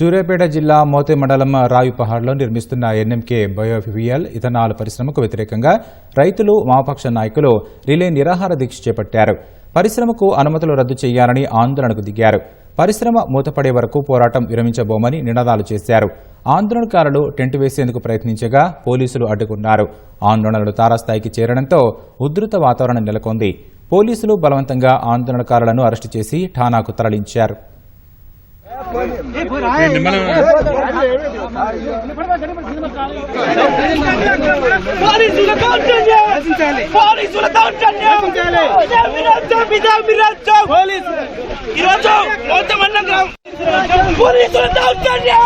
సూర్యాపేట జిల్లా మోతే మండలం రావిపహాడ్లో నిర్మిస్తున్న ఎన్ఎంకే బయోఫియల్ ఇథనాల్ పరిశ్రమకు వ్యతిరేకంగా రైతులు వామపక్ష నాయకులు రిలే నిరాహార దీక్ష చేపట్టారు. పరిశ్రమకు అనుమతులు రద్దు చేయాలని ఆందోళనకు దిగారు. పరిశ్రమ మూతపడే వరకు పోరాటం విరమించబోమని నినాదాలు చేశారు. ఆందోళనకారులు టెంట్ వేసేందుకు ప్రయత్నించగా పోలీసులు అడ్డుకున్నారు. ఆందోళనలు తారాస్థాయికి చేరడంతో ఉధృత వాతావరణం నెలకొంది. పోలీసులు బలవంతంగా ఆందోళనకారులను అరెస్టు చేసి ఠానాకు తరలించారు. పోలీసుల దౌర్జన్యం పోలీసుల దౌర్జన్యం ఇదే విరాజ్యం ఇదే విరాజ్యం ఈరోజు కొంతమంది పోలీసుల దౌర్జన్యం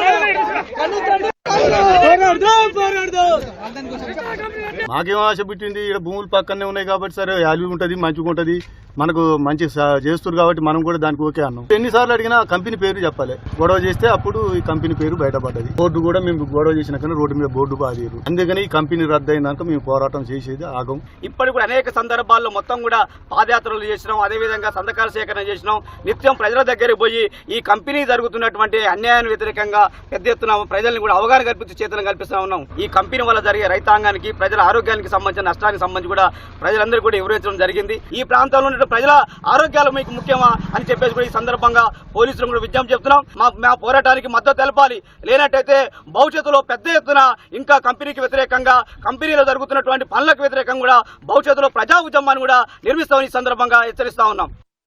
మాకేం ఆశ పెట్టింది? ఇక్కడ భూములు పక్కనే ఉన్నాయి కాబట్టి సరే వాల్యూ ఉంటుంది మంచిగా ఉంటుంది. మనకు మంచి చేస్తారు కాబట్టి మనం కూడా దానికి ఓకే అన్నాం. ఎన్నిసార్లు అడిగినా కంపెనీ పేరు చెప్పాలి. గొడవ చేస్తే అప్పుడు ఈ కంపెనీ పేరు బయటపడ్డది. బోర్డు కూడా మేము గొడవ చేసిన కానీ రోడ్డు మీద బోర్డు పాదేరు అందుకని ఈ కంపెనీ రద్దు అయినాక మేము పోరాటం చేసేది ఆగం. ఇప్పటికి కూడా అనేక సందర్భాల్లో మొత్తం కూడా పాదయాత్రలు చేసినాం. అదేవిధంగా సంతకాల సేకరణ చేసినాం. నిత్యం ప్రజల దగ్గరికి పోయి ఈ కంపెనీ జరుగుతున్నటువంటి అన్యాయాన్ని వ్యతిరేకంగా పెద్ద ఎత్తున ప్రజల్ని కూడా అవగాహన కల్పించి చేతులను కల్పిస్తా ఉన్నాం. ఈ కంపెనీ వల్ల జరిగే రైతాంగానికి ప్రజల ఆరోగ్యానికి సంబంధించిన నష్టానికి సంబంధించి కూడా ప్రజలందరూ కూడా వివరించడం జరిగింది. ఈ ప్రాంతంలో ఉన్న ప్రజల ఆరోగ్యాలు మీకు ముఖ్యమా అని చెప్పేసి కూడా ఈ సందర్భంగా పోలీసులు కూడా విజ్ఞప్తి చెప్తున్నాం. మా మా పోరాటానికి మద్దతు తెలపాలి. లేనట్టయితే భవిష్యత్తులో పెద్ద ఎత్తున ఇంకా కంపెనీకి వ్యతిరేకంగా కంపెనీలో జరుగుతున్నటువంటి పనులకు వ్యతిరేకంగా కూడా భవిష్యత్తులో ప్రజా ఉద్యమాన్ని కూడా నిర్మిస్తామని ఈ సందర్భంగా హెచ్చరిస్తా ఉన్నాం.